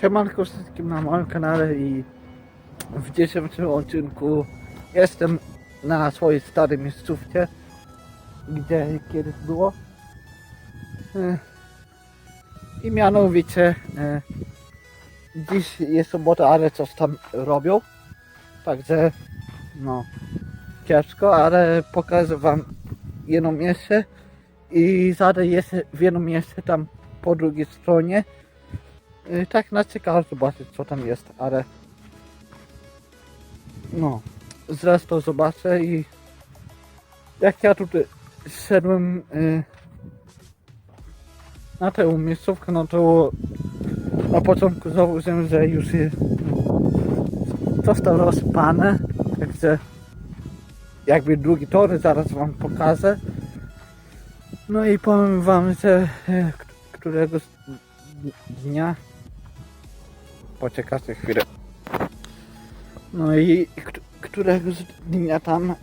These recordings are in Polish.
Siemanko wszystkim na moim kanale i w dzisiejszym odcinku jestem na swojej starej miejscówce, gdzie kiedyś było. E, I mianowicie e, dziś jest sobota, ale coś tam robią. Także no ciężko, ale pokażę wam jedno miejsce i zaraz jest w jedno miejsce tam po drugiej stronie. Y, Tak na ciekawe zobaczyć co tam jest, ale no zresztą zobaczę i jak ja tutaj szedłem y, na tę miejscówkę, no to na początku zauważyłem, że już jest został rozpane, także jakby drugi tor zaraz wam pokażę. No i powiem wam, że e, k- któregoś dnia poczekajcie chwilę. No i k- któregoś dnia tam e,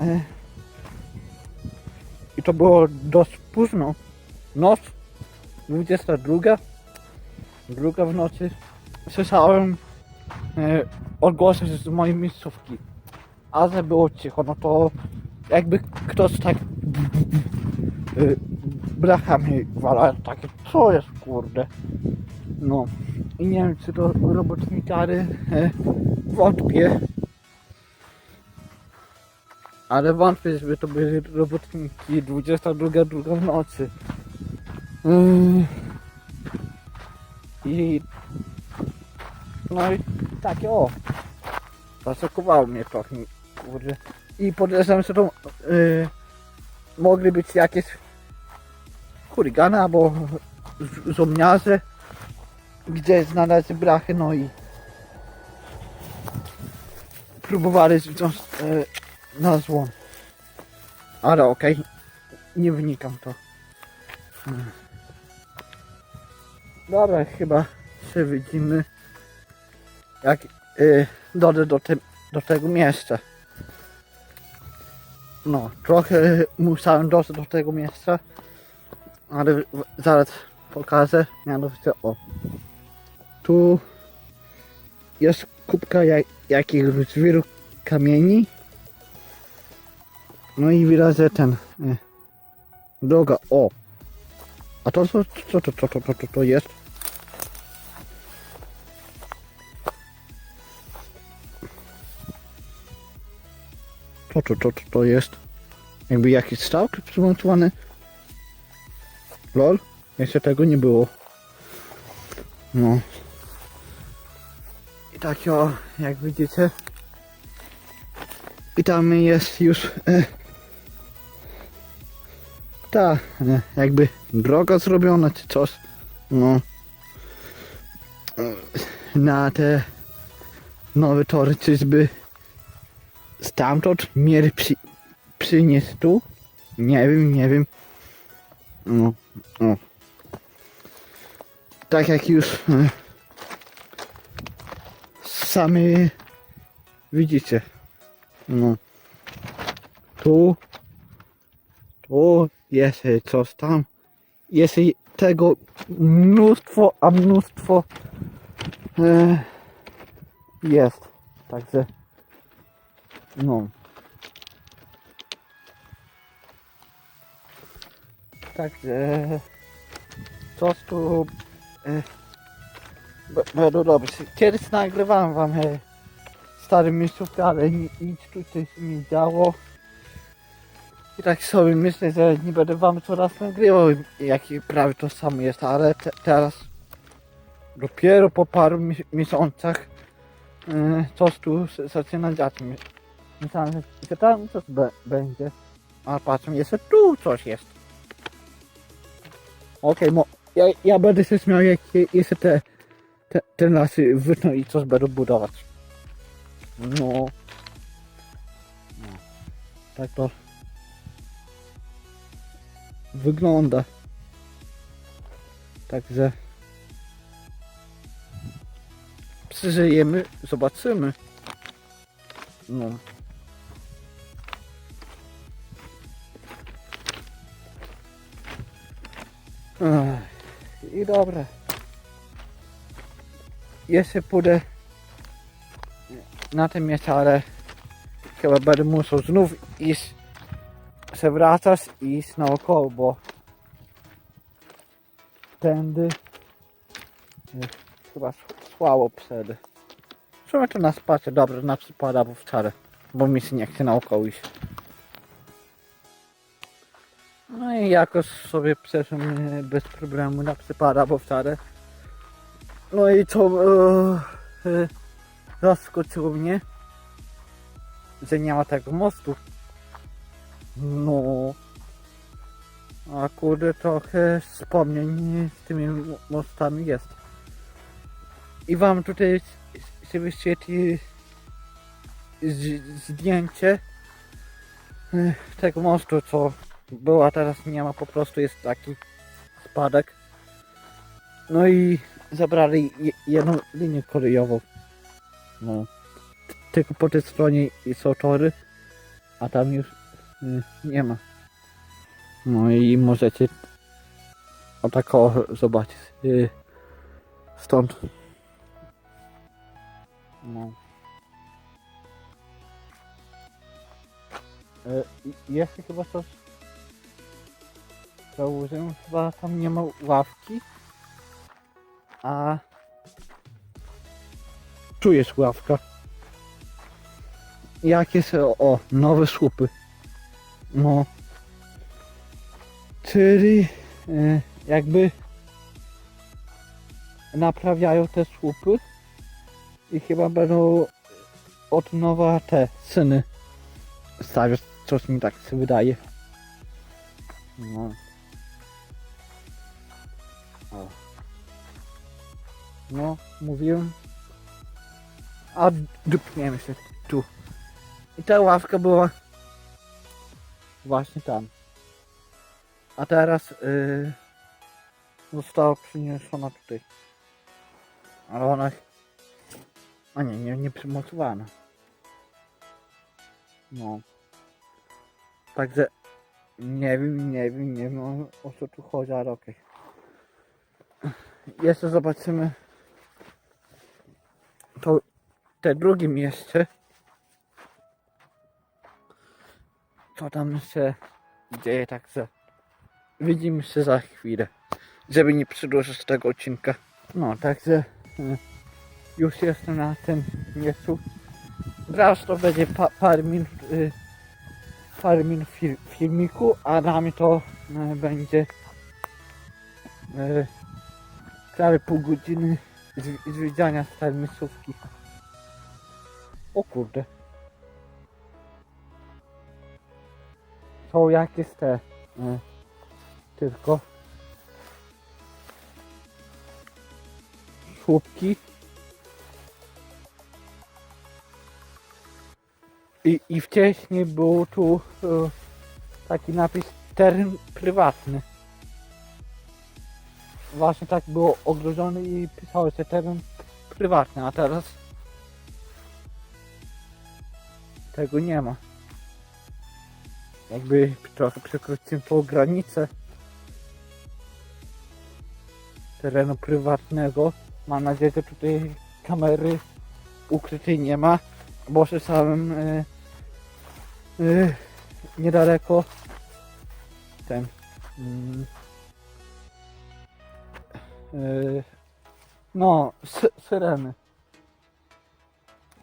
i to było dość późno. Noc 22 druga w nocy słyszałem e, odgłosy z mojej miejscówki. A że było cicho, no to jakby ktoś tak y, blachami wala takie, co jest kurde. No i nie wiem czy to robotnikary e, wątpię. Ale wątpię, żeby to były robotniki 22 druga w nocy. Yy. I no i takie o. Zaszokowało mnie trochę, kurde. I podejrzewam, że to yy, być jakieś chuligany albo zomniarze, gdzie znaleźli brachy, no i próbowali wziąć yy, na złom. Ale okej, nie wynikam to. Hmm. Dobra, chyba się widzimy, jak yy, dojdę do, te, do tego miejsca. No, trochę musiałem dojść do tego miejsca, ale zaraz pokażę. Mianowicie, o, tu jest kubka jak, jakiegoś zwiru kamieni. No i że ten e, droga, o. A to co, to, to, to, to, to jest? To, to, to, to jest? Jakby jakiś stałk przymontowany? Lol? Jeszcze tego nie było. No. I tak o, jak widzicie. I tam jest już e, ta e, jakby droga zrobiona czy coś. No. E, Na te nowe tory czyżby stamtąd mieli przy, przynieść tu? Nie wiem, nie wiem. No, o. Tak jak już e, sami widzicie. No. Tu. Tu jest coś tam. Jest tego mnóstwo, a mnóstwo e, jest. Także no. Także coś tu e, będą robić. Kiedyś nagrywałem wam e, stare miejscówki, ale ni- nic tutaj się nie działo. I tak sobie myślę, że nie będę wam coraz nagrywał, jaki prawie to samo jest, ale te, teraz dopiero po paru mi miesiącach e, coś tu zaczyna dziać. My- Myślałem, że, tam coś be będzie, a patrzę, jeszcze tu coś jest. Okej, mo ja, ja będę się śmiał, jak je- jeszcze te, te, te lasy wytną i coś będą budować. No. no. Tak to wygląda. Także przeżyjemy, zobaczymy. No. I dobre. Jeszcze pójdę na tym miejscu, ale chyba będę musiał znów iść, się wracać i iść naokoło, bo tędy jest chyba słabo przedy. Sumie to na spacie dobrze na przypada, bo wczoraj, bo mi się nie chce naokoło iść. I jakoś sobie przeszłem bez problemu na przypada, wczoraj. No i co e, e, zaskoczyło mnie, że nie ma tego mostu. No, a kurde trochę wspomnień z tymi mo- mostami jest. I wam tutaj s- się wyświetli zdjęcie e, tego mostu, co było, a teraz nie ma, po prostu jest taki spadek. No i zabrali je- jedną linię kolejową. No. Tylko po tej stronie są tory, a tam już y, nie ma. No i możecie o tak zobaczyć y, stąd. No. E, Jeszcze chyba coś zauważyłem, chyba tam nie ma ławki, a tu jest ławka. Jakie są, o, nowe słupy. No. Czyli e, jakby naprawiają te słupy i chyba będą od nowa te syny stawiać, coś mi tak się wydaje. No. O. No, mówiłem. A dupniemy się tu. I ta ławka była właśnie tam. A teraz yy, została przyniesiona tutaj. Ale ona... A nie, nie, nie przymocowana. No. Także nie wiem, nie wiem, nie wiem o, co tu chodzi, ale okej. Jeszcze zobaczymy to te drugie mieście. Co tam się dzieje, także widzimy się za chwilę, żeby nie przedłużyć tego odcinka. No, także y, już jestem na tym miejscu. Zaraz to będzie pa, parę minut, y, parę minut fil, filmiku, a mnie to y, będzie y, prawie pół godziny zwiedzania starej miejscówki. O kurde. Są jakieś te y, tylko słupki I, I wcześniej był tu e, taki napis teren prywatny. Właśnie tak było ogrodzony i pisało się teren prywatny, a teraz tego nie ma. Jakby trochę przekroczyłem tą granicę terenu prywatnego. Mam nadzieję, że tutaj kamery ukrytej nie ma, bo słyszałem e, e, niedaleko ten e, no sy syreny.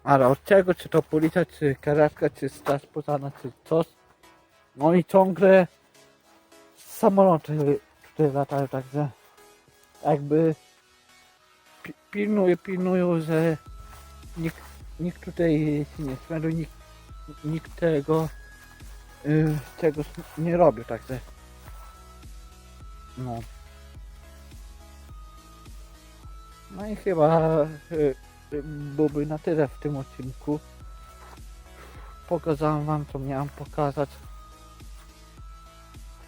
Ale od czego, czy to policja, czy karetka, czy straż pożarna, czy coś, no i ciągle samoloty tutaj latają, także jakby pi- pilnują, pilnują, że nikt, nikt tutaj nie spędził, nikt, nikt tego y, czegoś nie robił, także no. No i chyba y, y, byłby na tyle w tym odcinku. Pokazałem wam co miałem pokazać.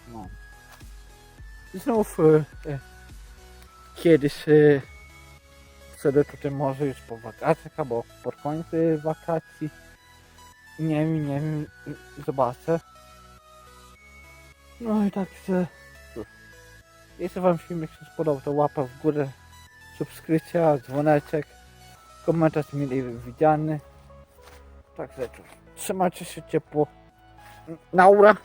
No. Znów y, kiedyś y, wtedy tutaj może już po wakacjach albo po końcu wakacji Nie wiem, nie wiem, zobaczę. No i tak się... Jeśli wam filmik się spodobał, to łapa w górę, subskrypcja, dzwoneczek, komentarz mile widziany. Także cóż, trzymajcie się ciepło. Naura!